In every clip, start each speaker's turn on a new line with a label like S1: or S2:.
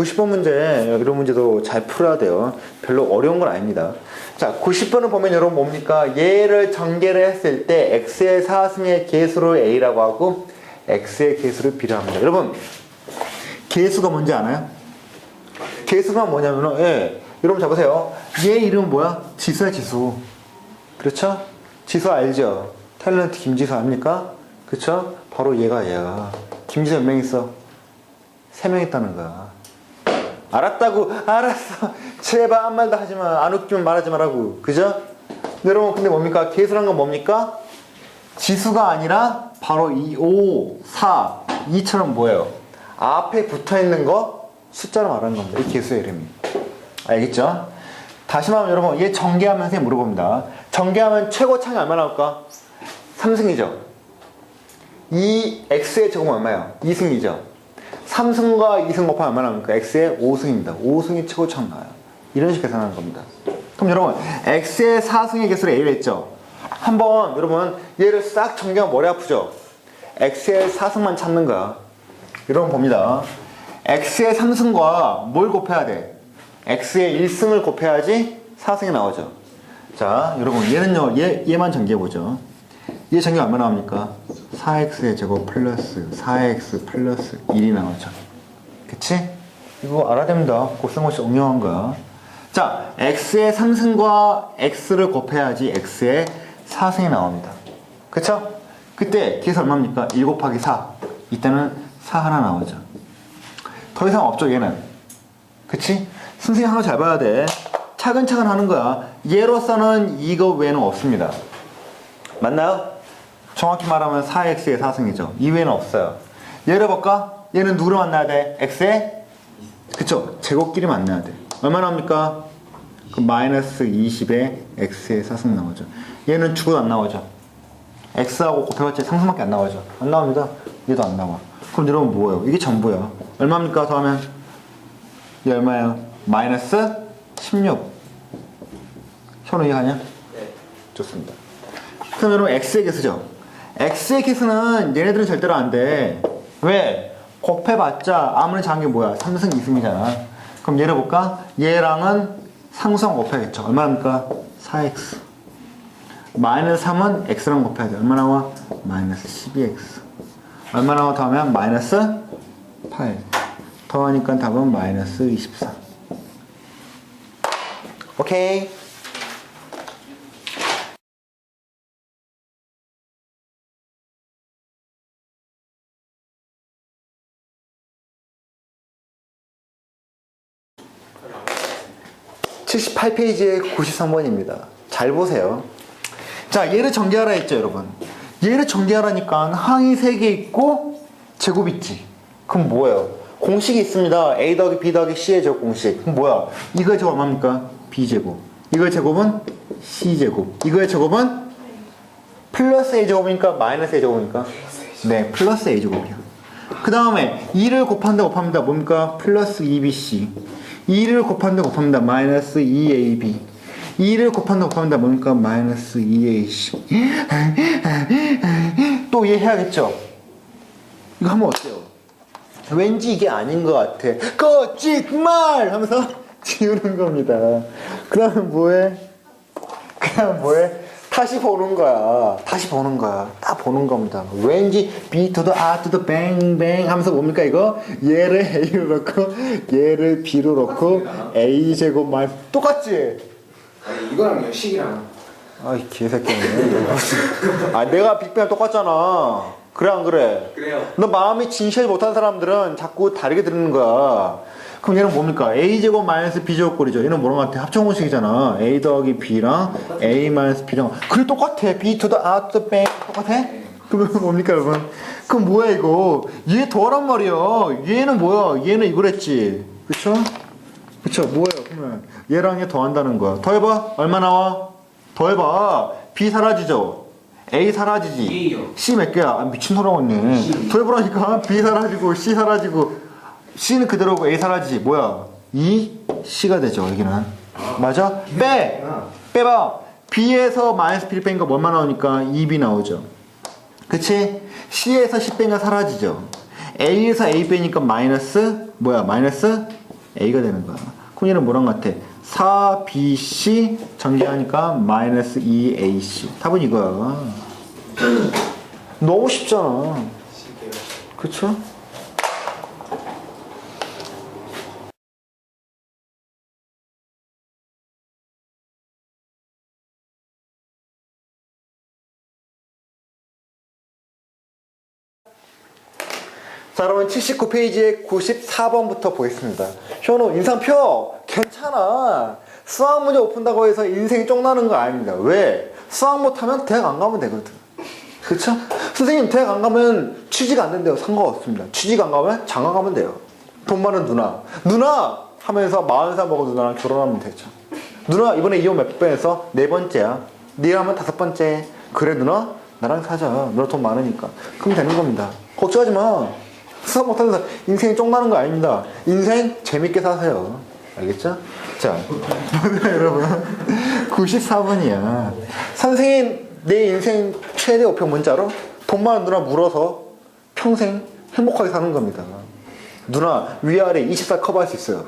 S1: 푸겠습니다. 여러분 90번 문제 이런 문제도 잘 풀어야 돼요. 별로 어려운 건 아닙니다. 자 90번을 보면 여러분 뭡니까? 얘를 전개를 했을 때 x의 사승의 개수를 a라고 하고 x의 개수를 b라고 합니다. 여러분 개수가 뭔지 아나요? 개수가 뭐냐면은 예, 여러분 잡으세요. 얘 이름은 뭐야? 지수야 지수. 그렇죠? 지수 알죠? 탤런트 김지수 압니까? 그렇죠? 바로 얘가 얘가. 김지수 몇 명 있어? 세명 있다는 거야. 알았다고 알았어. 제발 아무 말도 하지 마. 안 웃기면 말하지 말라고. 그죠? 여러분 근데 뭡니까? 개수란 건 뭡니까? 지수가 아니라 바로 이 5, 4, 2처럼 뭐예요? 앞에 붙어 있는 거 숫자로 말하는 겁니다. 이 개수의 이름이. 알겠죠? 다시 말하면 여러분 얘 전개하면서 물어봅니다. 전개하면 최고 창이 얼마 나올까? 3승이죠. 이 x의 제곱은 얼마예요? 2승이죠. 3승과 2승 곱하면 얼마 나옵니까? x의 5승입니다. 5승이 최고 창 나와요. 이런 식으로 계산하는 겁니다. 그럼 여러분 x의 4승의 개수를 a로 했죠. 한번 여러분 얘를 싹 전개하면 머리 아프죠? x의 4승만 찾는 거야. 여러분 봅니다. x의 3승과 뭘 곱해야 돼? x의 1승을 곱해야지 4승이 나오죠. 자, 여러분 얘는요. 얘 얘만 전개해 보죠. 얘 전개 얼마 나옵니까? 4x의 제곱 플러스 4x 플러스 1이 나오죠. 그치? 이거 알아야 됩니다. 곱셈고시 응용한 거야. 자, x의 3승과 x를 곱해야지 x의 4승이 나옵니다. 그쵸? 그때 계산 얼마입니까? 1 곱하기 4. 이때는 4 하나 나오죠. 더 이상 없죠, 얘는. 그치? 선생님 하나 잘 봐야 돼. 차근차근 하는 거야. 얘로서는 이거 외에는 없습니다. 맞나요? 정확히 말하면 4x의 4승이죠. 이외에는 없어요. 얘를 볼까? 얘는 누구를 만나야 돼? x의? 그쵸? 제곱끼리 만나야 돼. 얼마 나옵니까? 그 마이너스 20에 x의 4승 나오죠. 얘는 죽어도 안 나오죠. x하고 곱해봤자 상승밖에 안 나오죠. 안 나옵니다. 얘도 안 나와. 그럼 여러분 뭐예요? 이게 전부야. 얼마입니까? 더하면 얘 얼마예요? 마이너스 16. 현우 이해하냐?
S2: 네.
S1: 좋습니다. 그럼 여러분 x의 개수죠. x의 개수는 얘네들은 절대로 안 돼. 왜? 곱해봤자 아무리 작은 게 뭐야? 3승 2승이잖아. 그럼 얘를 볼까? 얘랑은 상수랑 곱해야겠죠. 얼마입니까? 4x. 마이너스 3은 x랑 곱해야 돼. 얼마 나와? 마이너스 12x. 얼마 나와 더하면 마이너스 8. 더하니까 답은 마이너스 24. 오케이. (78 페이지의 93번입니다) 잘 보세요. 자 얘를 전개하라 했죠 여러분. 얘를 전개하라니까 항이 3개 있고 제곱 있지. 그럼 뭐예요? 공식이 있습니다. A 더하기 b 더하기 c의 제곱 공식. 그럼 뭐야? 이거의 제곱 얼마입니까? B제곱. 이거의 제곱은 c제곱. 이거의 제곱은 플러스 a 제곱이니까 마이너스 a 제곱이니까? 네 플러스 a 제곱이야. 그 다음에 2를 곱한다 곱합니다. 뭡니까? 플러스 2bc 2를 곱한다 곱합니다. 마이너스 2ab 2를 곱한다 곱합니다. 뭡니까? 마이너스 2ac 또 이해해야겠죠? 이거 하면 어때요? 왠지 이게 아닌 것 같아. 거짓말! 하면서 지우는 겁니다. 그 다음에 뭐해? 그 다음에 뭐해 다시 보는 거야. 다시 보는 거야. 다 보는 겁니다. 왠지 B to the R to the bang bang 하면서 뭡니까 이거? 얘를 A로 넣고 얘를 B로 넣고 A 제곱 말 똑같지?
S2: 아니 이거랑 식이랑.
S1: 아이 개새끼네. 아 내가 빅뱅 똑같잖아. 그래 안 그래?
S2: 그래요.
S1: 너 마음이 진실 못한 사람들은 자꾸 다르게 들는 거야. 그럼 얘는 뭡니까? a제곱 마이너스 b제곱 꼴이죠. 얘는 뭐랑 같아? 합성공식이잖아. a 더하기 b랑 a 마이너스 b랑 그래 똑같아. b to the to the b 똑같아? 그러면 뭡니까 여러분? 그럼 뭐야 이거? 얘 더하란 말이야. 얘는 뭐야? 얘는 이거랬지. 그쵸? 그쵸? 뭐예요? 그러면 얘랑 얘 더한다는 거야. 더해봐. 얼마 나와? 더해봐. b 사라지죠? a 사라지지.
S2: A요.
S1: C 몇 개야? 아, 미친 소리 하고 있네. 더해보라니까. B 사라지고, C 사라지고, C는 그대로고, A 사라지지. 뭐야? 2, C가 되죠, 여기는. 맞아? 빼! 빼봐! B에서 마이너스 B를 뺀거 뭐만 나오니까 2B 나오죠. 그치? C에서 C 뺀거 사라지죠. A에서 A 빼니까 마이너스 뭐야 마이너스 A가 되는 거야 그럼 얘는 뭐랑 같아 4BC 전개하니까 마이너스 2AC 답은 이거야 너무 쉽잖아. 그쵸? 자, 여러분 79페이지에 94번부터 보겠습니다. 현우 인상표 괜찮아. 수학 문제 못 푼다고 해서 인생이 쫑나는 거 아닙니다. 왜? 수학 못하면 대학 안 가면 되거든. 그쵸? 선생님 대학 안 가면 취직 안 된대요. 상관없습니다. 취직 안 가면 장가 가면 돼요. 돈 많은 누나. 누나! 하면서 40살 먹은 누나랑 결혼하면 되죠. 누나 이번에 이혼 몇 번에서 네 번째야. 니라면 다섯 번째. 그래 누나? 나랑 사자. 누나 돈 많으니까. 그럼 되는 겁니다. 걱정하지 마. 수학 못하면서 인생이 쫑나는 거 아닙니다. 인생 재밌게 사세요. 알겠죠? 자, 여러분. 94번이야. 선생님, 내 인생 최대 목표 뭔지 알아? 돈 많은 누나 물어서 평생 행복하게 사는 겁니다. 누나, 위아래 20살 커버할 수 있어요.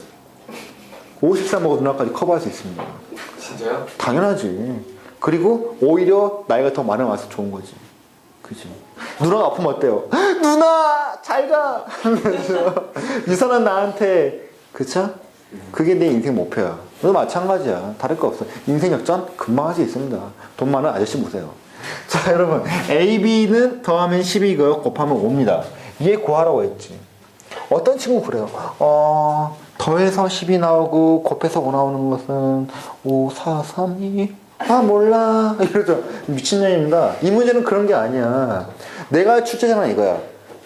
S1: 50살 먹은 누나까지 커버할 수 있습니다.
S2: 진짜요?
S1: 당연하지. 그리고 오히려 나이가 더 많으면 와서 좋은 거지. 그지? 누나가 아프면 어때요? 누나! 잘 가! 하면서 유선한 나한테 그쵸? 그게 내 인생 목표야. 너도 마찬가지야. 다를 거 없어. 인생 역전 금방 할 수 있습니다. 돈 많은 아저씨 보세요. 자, 여러분. AB는 더하면 12고요. 곱하면 5입니다. 얘 구하라고 했지. 어떤 친구 그래요. 어, 더해서 10이 나오고 곱해서 5 나오는 것은 5, 4, 3, 2. 아 몰라 이러죠 미친년입니다 이 문제는 그런 게 아니야 내가 출제자는 이거야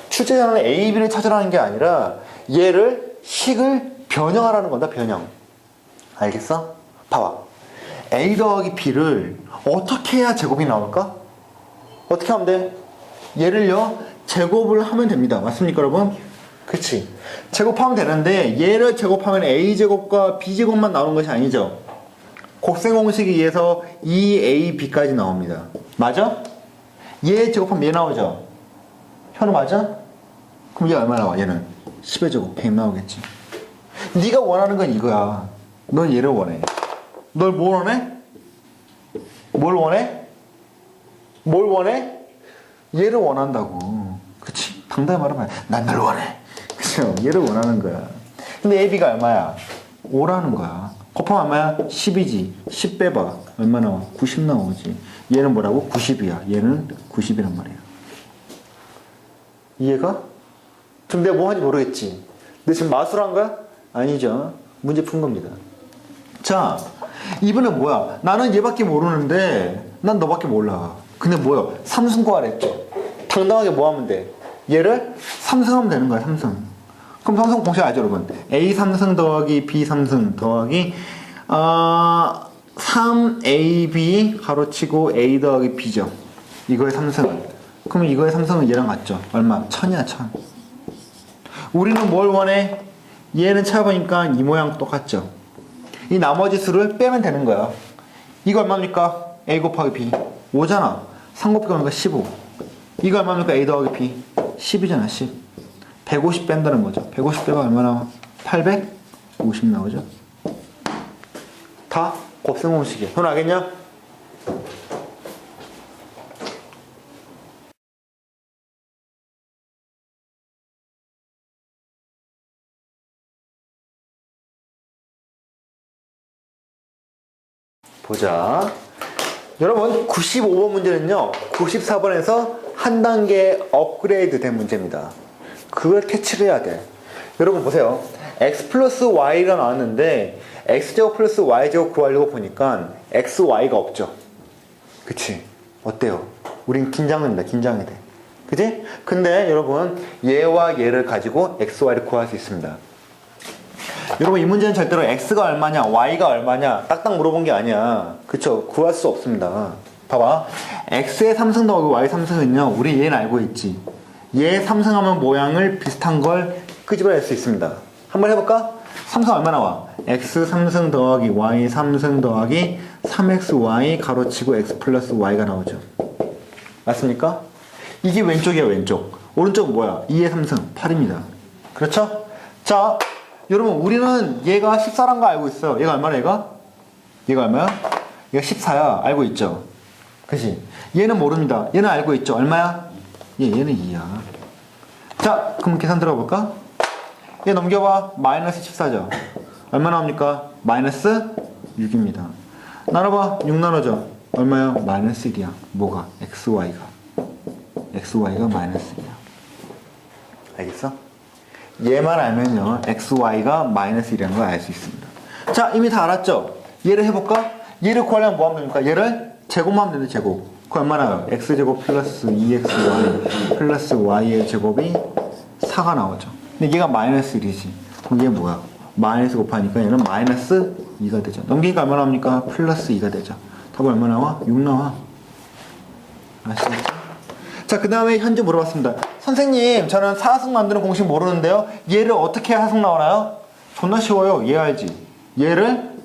S1: 출제자는 A, B를 찾으라는 게 아니라 얘를 식을 변형하라는 건다 변형 알겠어? 봐봐 A 더하기 B를 어떻게 해야 제곱이 나올까? 어떻게 하면 돼? 얘를요 제곱을 하면 됩니다 맞습니까 여러분? 그치 제곱하면 되는데 얘를 제곱하면 a제곱과 b제곱만 나오는 것이 아니죠 곱셈 공식에 의해서 2ab까지 나옵니다 맞아? 얘 제곱하면 얘 나오죠 현우 맞아? 그럼 얘 얼마 나와 얘는 10의 제곱 100 나오겠지 네가 원하는 건 이거야 넌 얘를 원해 널 뭘 원해? 뭘 원해? 뭘 원해? 얘를 원한다고. 그치? 당당히 말하면 난널 원해. 그죠? 얘를 원하는 거야. 근데 AB가 얼마야? 5라는 거야. 곱하면 얼마야? 10이지. 10 빼봐. 얼마 나와? 90 나오지. 얘는 뭐라고? 90이야. 얘는 90이란 말이야. 이해가? 지금 내가 뭐 하는지 모르겠지? 근데 지금 마술한 거야? 아니죠. 문제 푼 겁니다. 자, 이번엔 뭐야? 나는 얘밖에 모르는데, 난 너밖에 몰라. 근데 뭐야? 삼승 구하랬죠. 당당하게 뭐 하면 돼? 얘를 삼승하면 되는 거야, 삼승. 그럼 삼승 공식 알죠, 여러분? A 삼승 더하기 B 삼승 더하기, 아, 3AB 가로치고 A 더하기 B죠. 이거의 삼승은. 그럼 이거의 삼승은 얘랑 같죠? 얼마? 천이야, 천. 우리는 뭘 원해? 얘는 찾아보니까 이 모양 똑같죠? 이 나머지 수를 빼면 되는 거야. 이거 얼마입니까? A 곱하기 B. 5잖아. 3 곱하기 얼마니까 15. 이거 얼마입니까? A 더하기 B. 10이잖아, 10. 150 뺀다는 거죠. 150 빼면 얼마 나와? 850 나오죠. 다 곱셈 공식이야. 손 알겠냐? 보자. 여러분, 95번 문제는요, 94번에서 한 단계 업그레이드 된 문제입니다. 그걸 캐치를 해야 돼. 여러분 보세요. x 플러스 y가 나왔는데, x제곱 플러스 y제곱 구하려고 보니까, xy가 없죠. 그치? 어때요? 우린 긴장됩니다. 긴장이 돼. 그지? 근데 여러분, 얘와 얘를 가지고 xy를 구할 수 있습니다. 여러분 이 문제는 절대로 x가 얼마냐 y가 얼마냐 딱딱 물어본 게 아니야 그쵸 구할 수 없습니다 봐봐 x의 삼승 더하기 y 삼승은요 우리 얘는 알고 있지 얘 삼승하면 모양을 비슷한 걸 끄집어낼 수 있습니다 한번 해볼까? 삼승 얼마 나와? x 삼승 더하기 y 삼승 더하기 3xy 가로치고 x 플러스 y가 나오죠 맞습니까? 이게 왼쪽이야 왼쪽 오른쪽은 뭐야? 2의 3승 8입니다. 그렇죠? 자, 여러분 우리는 얘가 14란 거 알고 있어. 얘가 얼마나 얘가? 얘가 얼마야? 얘가 14야. 알고 있죠? 그지? 얘는 모릅니다. 얘는 알고 있죠? 얼마야? 얘, 얘는 2야. 자, 그럼 계산 들어볼까? 얘 넘겨봐. 마이너스 14죠. 얼마 나옵니까? 마이너스 6입니다. 나눠봐. 6 나눠줘. 얼마야? 마이너스 1이야. 뭐가? xy가. xy가 마이너스 1이야. 알겠어? 얘만 알면요. xy가 마이너스 1이라는 걸 알 수 있습니다. 자, 이미 다 알았죠? 얘를 해볼까? 얘를 구하려면 뭐 하면 됩니까? 얘를 제곱만 하면 되는데 제곱. 그 얼마나요? x제곱 플러스 2xy 플러스 y의 제곱이 4가 나오죠. 근데 얘가 마이너스 1이지. 그럼 얘 뭐야? 마이너스 곱하니까 얘는 마이너스 2가 되죠. 넘기니까 얼마 나옵니까? 플러스 2가 되죠. 답은 얼마 나와? 6 나와. 아시겠죠? 자, 그 다음에 현재 물어봤습니다. 선생님, 저는 사하승 만드는 공식 모르는데요. 얘를 어떻게 하승 나오나요? 존나 쉬워요. 얘 알지? 얘를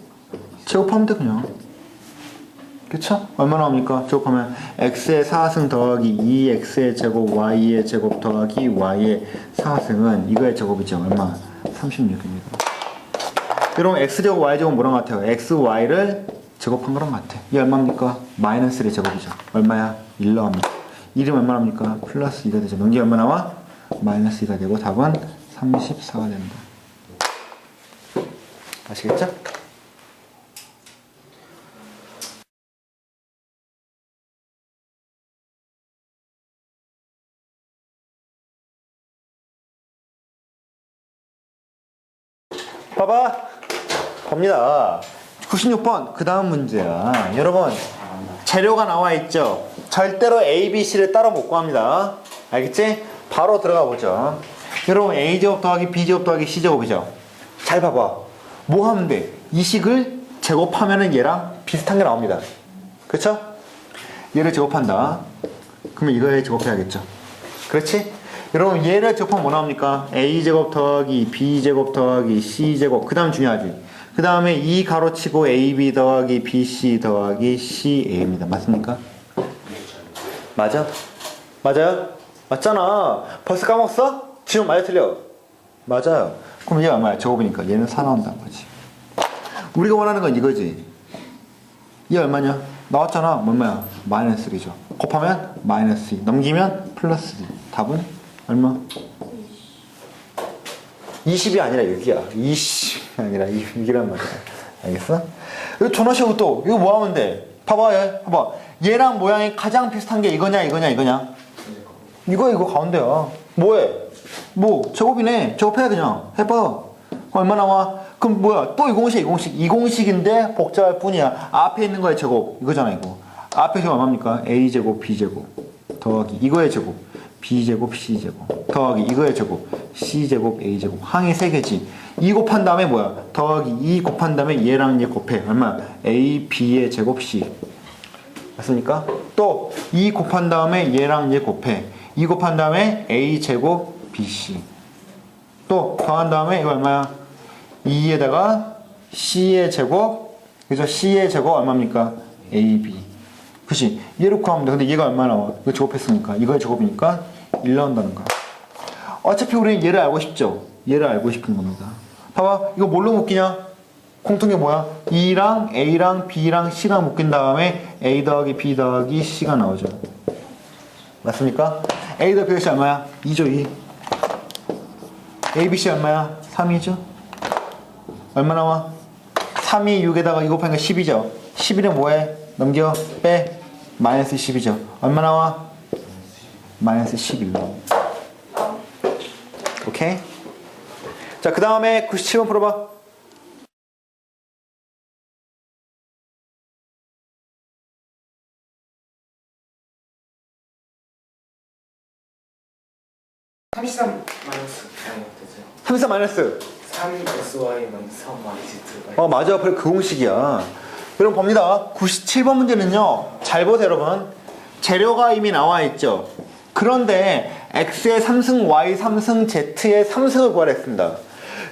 S1: 제곱하면 돼, 그냥. 그쵸? 얼마 나옵니까? 제곱하면 x의 4승 더하기 2x의 제곱 y의 제곱 더하기 y의 4승은 이거의 제곱이죠. 얼마? 36입니다. 여러분 x제곱 y제곱 뭐랑 같아요? xy를 제곱한 거랑 같아. 이 얼마입니까? 마이너스 1의 제곱이죠. 얼마야? 1 나옵니다. 1이 얼마 나옵니까? 플러스 2가 되죠. 넘기 얼마 나와? 마이너스 2가 되고 답은 34가 됩니다. 아시겠죠? 봅니다. 96번. 그 다음 문제야. 여러분, 재료가 나와 있죠? 절대로 A, B, C를 따로 못 구합니다. 알겠지? 바로 들어가 보죠. 여러분, A제곱 더하기 B제곱 더하기 C제곱이죠? 잘 봐봐. 뭐 하면 돼? 이 식을 제곱하면은 얘랑 비슷한 게 나옵니다. 그쵸? 얘를 제곱한다. 그러면 이거에 제곱해야겠죠. 그렇지? 여러분 얘를 제곱하면 뭐 나옵니까? a제곱 더하기 b제곱 더하기 c제곱 그 다음 중요하지 그 다음에 이 가로치고 ab 더하기 bc 더하기 ca입니다 맞습니까? 맞아? 맞아요? 맞잖아 벌써 까먹었어? 지금 맞아 틀려? 맞아요 그럼 얘가 얼마야? 제곱이니까 얘는 4 나온다는 거지 우리가 원하는 건 이거지 얘 얼마냐? 나왔잖아. 뭐 얼마야? 마이너스 3죠. 곱하면 마이너스 2. 넘기면 플러스 2. 답은 얼마? 20이 아니라 6이야. 20이 아니라 6이란 말이야. 알겠어? 이거 전화식으로 또, 이거 뭐 하면 돼? 봐봐, 얘. 봐봐. 얘랑 모양이 가장 비슷한 게 이거냐, 이거냐, 이거냐? 이거, 이거 가운데야. 뭐해? 뭐, 제곱이네. 제곱해, 그냥. 해봐. 얼마 나와? 그럼 뭐야? 또 이 공식, 이 공식. 이 공식인데 복잡할 뿐이야. 앞에 있는 거의 제곱. 이거잖아, 이거. 앞에 제곱 얼마입니까? A제곱, B제곱. 더하기. 이거의 제곱. B제곱, C제곱. 더하기. 이거의 제곱. C제곱, A제곱. 항이 세 개지. 2 곱한 다음에 뭐야? 더하기 2 곱한 다음에 얘랑 얘 곱해. 얼마? A, B의 제곱, C. 맞습니까? 또, 2 곱한 다음에 얘랑 얘 곱해. 2 곱한 다음에 A 제곱, BC. 또, 더한 다음에 이거 얼마야? 2에다가 C의 제곱, 그죠? C의 제곱 얼마입니까? AB. 그치? 얘를 구하면 돼. 근데 얘가 얼마 나와? 이거 제곱했으니까. 이거의 제곱이니까 1 나온다는 거. 어차피 우리는 얘를 알고 싶죠? 얘를 알고 싶은 겁니다. 봐봐. 이거 뭘로 묶이냐? 공통이 뭐야? 2랑 A랑 B랑 C랑 묶인 다음에 A 더하기 B 더하기 C가 나오죠. 맞습니까? A 더하기 B가 얼마야? 2죠, 2. A, B, C 얼마야? 3이죠? 얼마 나와? 3이 6에다가 2 곱하니까 10이죠. 11은 뭐해? 넘겨, 빼. 마이너스 10이죠. 얼마 나와? 마이너스 11. 오케이? 자, 그 다음에 97번 풀어봐.
S2: 삼십삼 마이너스 아니 됐어요
S1: 34 마이너스.
S2: 3SY 마이너스 3Y 들어가
S1: 어, 맞아. 그래, 그 공식이야. 여러분 봅니다. 97번 문제는요. 잘 보세요, 여러분. 재료가 이미 나와 있죠. 그런데 x의 3승, y 3승, z의 3승을 구하랬습니다.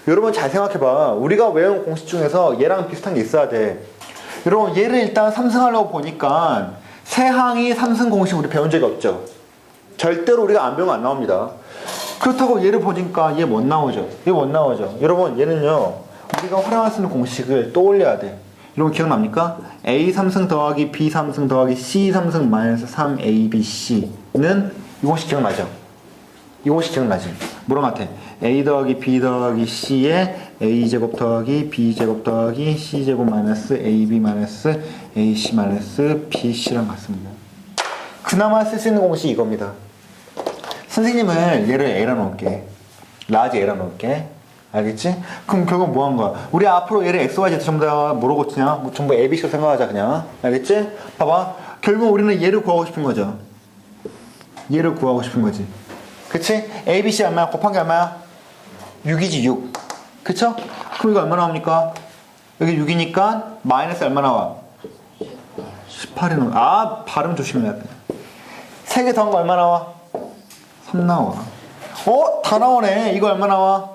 S1: 여러분 잘 생각해봐. 우리가 외운 공식 중에서 얘랑 비슷한 게 있어야 돼. 여러분 얘를 일단 3승하려고 보니까 세 항이 3승 공식 우리 배운 적이 없죠. 절대로 우리가 안 배우면 안 나옵니다. 그렇다고 얘를 보니까 얘 못 나오죠. 얘 못 나오죠. 여러분 얘는요. 우리가 활용할 수 있는 공식을 떠올려야 돼. 여러분 기억납니까? A3승 더하기 B3승 더하기 C3승 마이너스 3ABC는 이것이 기억나죠? 이것이 기억나지? 물어한테 a 더하기 b 더하기 c에 a 제곱 더하기 b 제곱 더하기 c 제곱 마이너스 ab 마이너스 ac 마이너스 bc랑 같습니다. 그나마 쓸 수 있는 공식이 이겁니다. 선생님은 얘를 a라 놓을게. 라지 a라 놓을게. 알겠지? 그럼 결국 뭐 한 거야? 우리 앞으로 얘를 x, y, z 전부 다 뭐로 고치냐? 뭐 전부 abc로 생각하자 그냥. 알겠지? 봐봐. 결국 우리는 얘를 구하고 싶은 거죠. 얘를 구하고 싶은 거지. 그치? ABC 얼마야? 곱한 게 얼마야? 6이지, 6. 그쵸? 그럼 이거 얼마 나옵니까? 여기 6이니까 마이너스 얼마 나와? 18이 나와. 아, 발음 조심해야 돼. 3개 더한 거 얼마 나와? 3 나와. 어? 다 나오네. 이거 얼마 나와?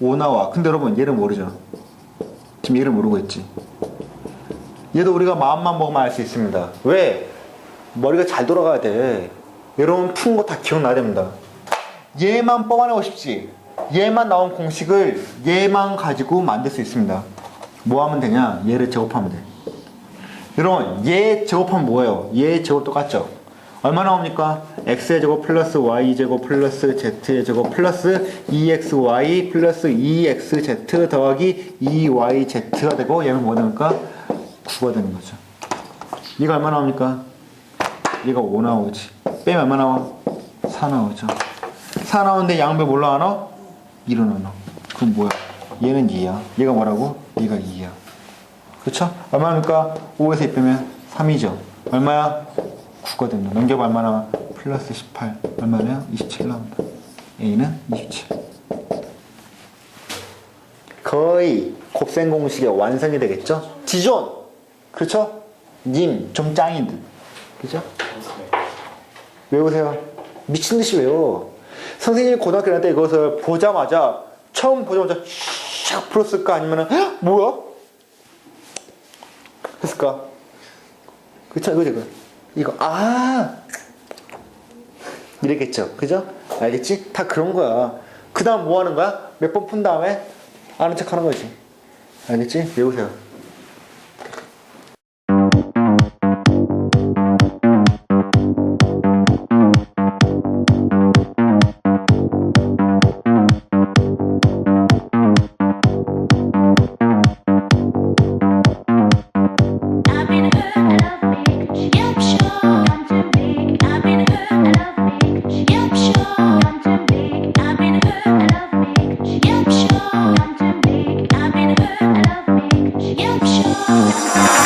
S1: 5 나와. 근데 여러분, 얘를 모르잖아. 지금 얘를 모르고 있지. 얘도 우리가 마음만 먹으면 알 수 있습니다. 왜? 머리가 잘 돌아가야 돼. 여러분 푼 거 다 기억나야 됩니다. 얘만 뽑아내고 싶지. 얘만 나온 공식을 얘만 가지고 만들 수 있습니다. 뭐 하면 되냐? 얘를 제곱하면 돼. 여러분, 얘 제곱하면 뭐예요? 얘 제곱 똑같죠? 얼마 나옵니까? x의 제곱 플러스 y 제곱 플러스 z의 제곱 플러스 e 2xy 플러스 e 2xz 더하기 e 2yz가 되고 얘는 뭐가 됩니까? 9가 되는 거죠. 얘가 얼마 나옵니까? 얘가 5 나오지. 빼면 얼마 나와? 4 나오죠 4 나오는데 양배 몰라 하나? 1은 하나 그럼 뭐야? 얘는 2야 얘가 뭐라고? 얘가 2야 그렇죠? 얼마입니까? 5에서 2 빼면 3이죠 얼마야? 9가 됩니다 넘겨봐 얼마 나와? 플러스 18 얼마냐? 27 나옵니다 A는 27 거의 곱셈 공식의 완성이 되겠죠? 지존! 그렇죠? 님, 좀 짱인 듯. 그죠? 외우세요. 미친 듯이 외워. 선생님이 고등학교 다닐 때 이것을 보자마자 처음 보자마자 샥 풀었을까 아니면은 뭐야? 했을까? 그쵸 그죠 그 이거 아 이랬겠죠 그죠? 알겠지? 다 그런 거야. 그 다음 뭐 하는 거야? 몇 번 푼 다음에 아는 척 하는 거지. 알겠지? 외우세요.
S3: Música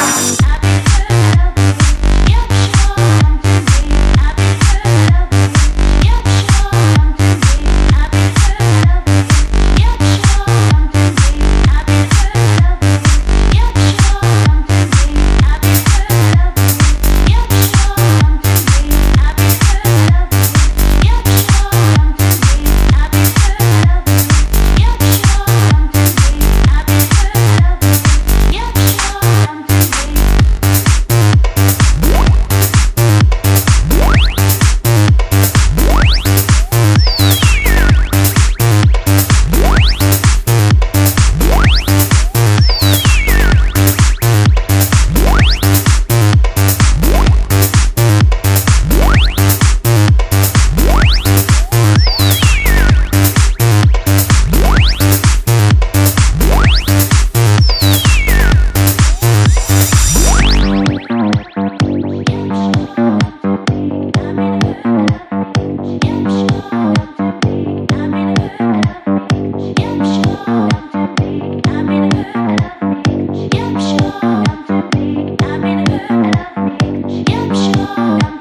S3: Mm-hmm.